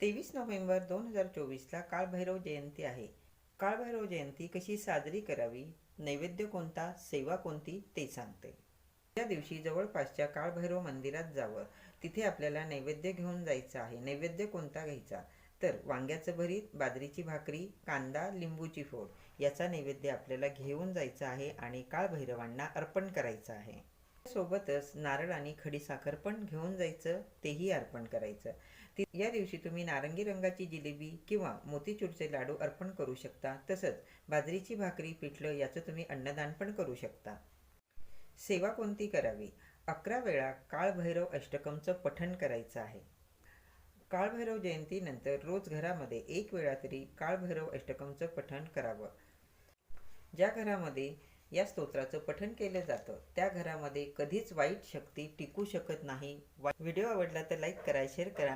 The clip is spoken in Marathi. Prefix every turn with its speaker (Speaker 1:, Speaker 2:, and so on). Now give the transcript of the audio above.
Speaker 1: तेवीस नोव्हेंबर दोन हजार चोवीसला काळभैरव जयंती आहे. काळभैरव जयंती कशी साजरी करावी? नैवेद्य कोणता? सेवा कोणती? ते सांगते. त्या दिवशी जवळपासच्या काळभैरव मंदिरात जावं. तिथे आपल्याला नैवेद्य घेऊन जायचं आहे. नैवेद्य कोणता घ्यायचा? तर वांग्याचं भरीत बाजरीची भाकरी कांदा लिंबूची फोड याचा नैवेद्य आपल्याला घेऊन जायचा आहे आणि काळभैरवांना अर्पण करायचं आहे. सोबतच नारळ आणि खडीसाखर पण घेऊन जायचं तेही अर्पण करायचं. ती या दिवशी तुम्ही नारंगी रंगाची जिलेबी किंवा मोतीचूरचे लाडू अर्पण करू शकता तसंच बाजरीची भाकरी पिठलं याचं तुम्ही अन्नदान पण करू शकता. सेवा कोणती करावी? अकरा वेळा काळभैरव अष्टकमचं पठण करायचं आहे. काळभैरव जयंतीनंतर रोज घरामध्ये एक वेळा तरी काळभैरव अष्टकमचं पठण करावं. ज्या घरामध्ये या स्तोत्राचं पठण केलं जातं. त्या घरामध्ये कधीच वाईट शक्ती टिकू शकत नाही. व्हिडिओ आवडला तर लाईक करा शेअर करा.